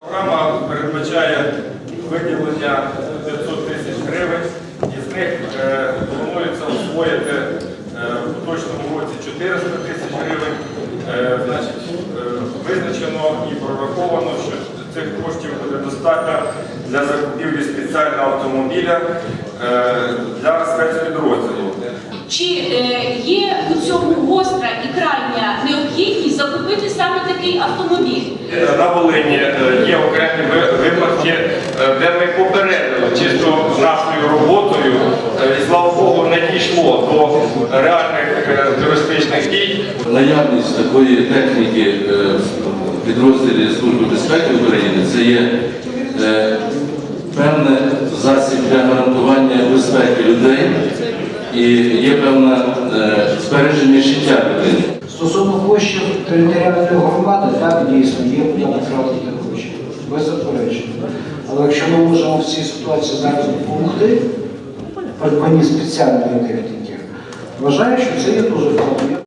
Програма передбачає виділення 500 тисяч гривень, із них е, планується освоїти е, в поточному році 400 тисяч гривень. Е, визначено і прораховано, що цих коштів буде достатньо для закупівлі спеціального автомобіля для спецпідрозділів. Чи На Волині е, є окремі випадки, е, де ми попередили чисто нашою роботою, е, і слава Богу, не дійшло до реальних е, терористичних дій. Наявність такої техніки е, в підрозділі Служби безпеки України це є е, певний засіб для гарантування безпеки людей і є певне збереження життя людини. Стосовно коштів територіальної громади, так дійсно є куди потратити гроші, заперечення. Але якщо ми можемо в цій ситуації зараз допомогти, придбані спеціальної техніки, вважаю, що це є дуже добре.